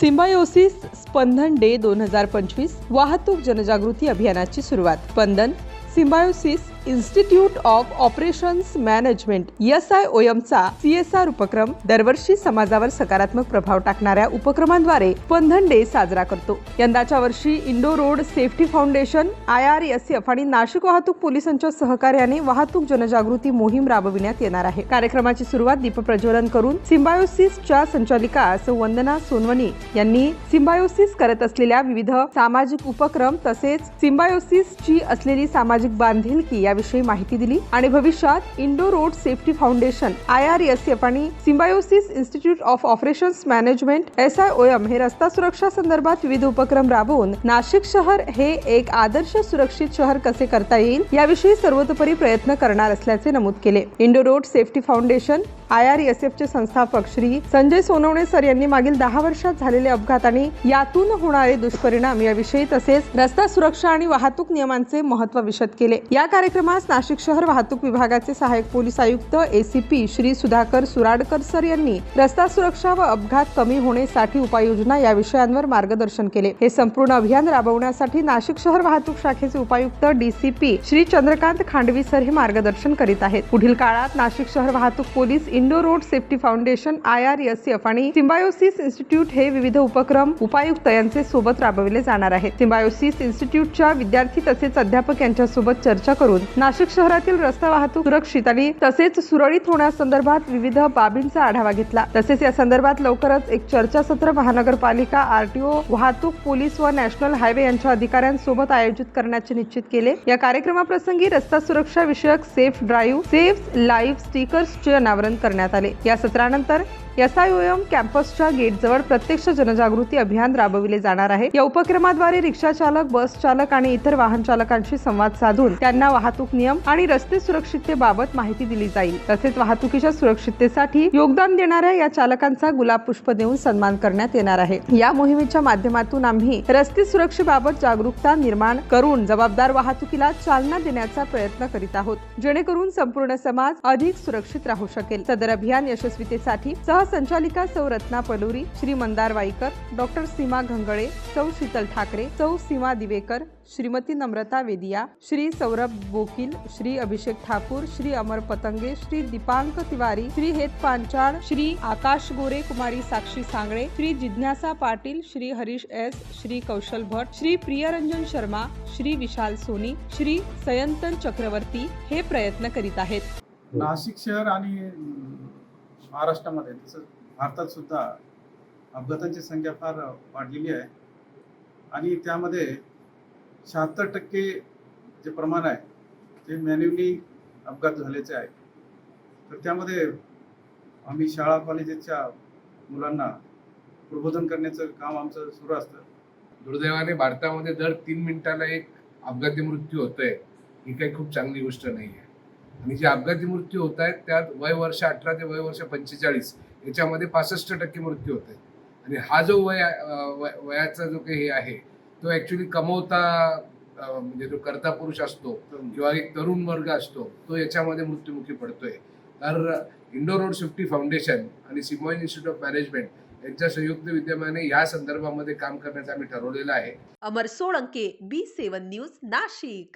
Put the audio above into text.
Symbiosis स्पंदन day दोन हजार पंचवीस वाहतूक जनजागृती अभियानाची सुरुवात. Spandan Symbiosis institute of operations management S I O एमचा C S R उपक्रम दरवर्षी समाजावर सकारात्मक प्रभाव टाकणाऱ्या उपक्रमांद्वारे बंधन डे साजरा करतो. यंदाच्या वर्षी Indo road safety foundation I R S F आणि नाशिक वाहतूक पोलिसांच्या सहकार्याने वाहतूक जनजागृती मोहीम राबविण्यात येणार आहे. कार्यक्रमाची सुरुवात दीपप्रज्वलन करून सिम्बायोसिसच्या संचालिका वंदना सोनवणी यांनी सिम्बायोसिस करत असलेल्या विविध सामाजिक उपक्रम तसेच सिम्बायोसिसची असलेली सामाजिक बांधिलकी याविषयी माहिती दिली आणि भविष्यात Indo road safety foundation I R S F आणि Symbiosis institute of operations management S I O M हे रस्ता सुरक्षा संदर्भात विविध उपक्रम राबवून नाशिक शहर हे एक आदर्श सुरक्षित शहर कसे करता येईल याविषयी सर्वतोपरी प्रयत्न करणार असल्याचे नमूद केले. Indo road safety foundation I R S एफचे संस्थापक श्री संजय सोनवणे सर यांनी मागील दहा वर्षात झालेले अपघात आणि यातून होणारे दुष्परिणाम याविषयी तसेच रस्ता सुरक्षा आणि वाहतूक नियमांचे महत्त्व विशद केले. या कार्यक्रम कार्यक्रमास नाशिक शहर वाहतूक विभागाचे सहाय्यक पोलीस आयुक्त एसीपी श्री सुधाकर सुराडकर सर यांनी रस्ता सुरक्षा व अपघात कमी होण्यासाठी उपाययोजना या विषयांवर मार्गदर्शन केले. हे संपूर्ण अभियान राबवण्यासाठी नाशिक शहर वाहतूक शाखेचे उपायुक्त डीसीपी श्री चंद्रकांत खांडवी सर हे मार्गदर्शन करीत आहेत. पुढील काळात नाशिक शहर वाहतूक police Indo road safety foundation I R S F आणि सिम्बायोसिस इन्स्टिट्यूट हे विविध उपक्रम उपायुक्त यांचे सोबत राबविले जाणार आहेत. सिम्बायोसिस इन्स्टिट्यूटच्या विद्यार्थी तसेच अध्यापक यांच्यासोबत चर्चा करून नाशिक शहरातील रस्ता वाहतूक सुरक्षित आणि तसेच सुरळीत होण्यासंदर्भात विविध बाबींचा आढावा घेतला. तसेच या संदर्भात लवकरच एक चर्चासत्र महानगरपालिका आरटीओ वाहतूक पोलीस व नॅशनल हायवे यांच्या अधिकाऱ्यांसोबत आयोजित करण्याचे निश्चित केले. या कार्यक्रमाप्रसंगी रस्ता सुरक्षा विषयक सेफ ड्राईव्ह सेफ लाईव्ह स्टिकर्सचे अनावरण करण्यात आले. या सत्रानंतर एस आय कॅम्पसच्या गेटजवळ प्रत्यक्ष जनजागृती अभियान राबविले जाणार आहे. या उपक्रमाद्वारे रिक्षा चालक बस चालक आणि इतर वाहन चालकांशी संवाद साधून त्यांना वाहतूक नियम आणि रस्ते सुरक्षिततेबाबत माहिती दिली जाईल. तसेच वाहतुकीच्या सुरक्षिततेसाठी योगदान देणाऱ्या या चालकांचा गुलाब पुष्प देऊन सन्मान करण्यात येणार आहे. या मोहिमेच्या माध्यमातून आम्ही रस्ते सुरक्षेबाबत जागरूकता निर्माण करून जबाबदार वाहतुकीला चालना देण्याचा प्रयत्न करीत आहोत. जेणेकरून संपूर्ण समाज अधिक सुरक्षित राहू शकेल. सदर अभियान यशस्वीतेसाठी सहज सहसंचालिका सौ रत्ना पलुरी श्री मंदार वाईकर डॉक्टर सीमा घंगळे सौ शीतल ठाकरे सौ सीमा दिवेकर श्रीमती नम्रता वेदिया श्री सौरभ बोकील श्री अभिषेक ठाकूर श्री अमर पतंगे श्री दीपांक तिवारी श्री हेत पांचाळ श्री आकाश गोरे कुमारी साक्षी सांगळे श्री जिज्ञासा पाटील श्री हरीश एस श्री कौशल भट श्री प्रियरंजन शर्मा श्री विशाल सोनी श्री सयंतन चक्रवर्ती हे प्रयत्न करीत आहेत. नाशिक शहर आणि महाराष्ट्रामध्ये तसंच भारतात सुद्धा अपघातांची संख्या फार वाढलेली आहे. आणि त्यामध्ये शहात्तर टक्के जे प्रमाण आहे ते मॅन्युअली अपघात झाल्याचे आहे. तर त्यामध्ये आम्ही शाळा कॉलेजेसच्या मुलांना प्रबोधन करण्याचं काम आमचं सुरू असतं. दुर्दैवाने भारतामध्ये दर तीन मिनिटाला एक अपघाती मृत्यू होतोय ही काही खूप चांगली गोष्ट नाही आहे आणि जे अपघाती मृत्यू होत आहेत त्यात वय वर्ष अठरा ते वय वर्ष पंचेचाळीस याच्यामध्ये पासष्ट टक्के मृत्यू होत आहेत. आणि हा जो वय वयाचा जो काही हे आहे तो ॲक्च्युली कमवता म्हणजे जो करता पुरुष असतो किंवा एक तरुण वर्ग असतो तो याच्यामध्ये मृत्युमुखी पडतोय. तर इंडो रोड सेफ्टी फाउंडेशन आणि सिमॉइन इन्स्टिट्यूट ऑफ मॅनेजमेंट यांच्या संयुक्त विद्यमाने या संदर्भामध्ये काम करण्याचं आम्ही ठरवलेलं आहे. Amar Solanke B seven news Nashik.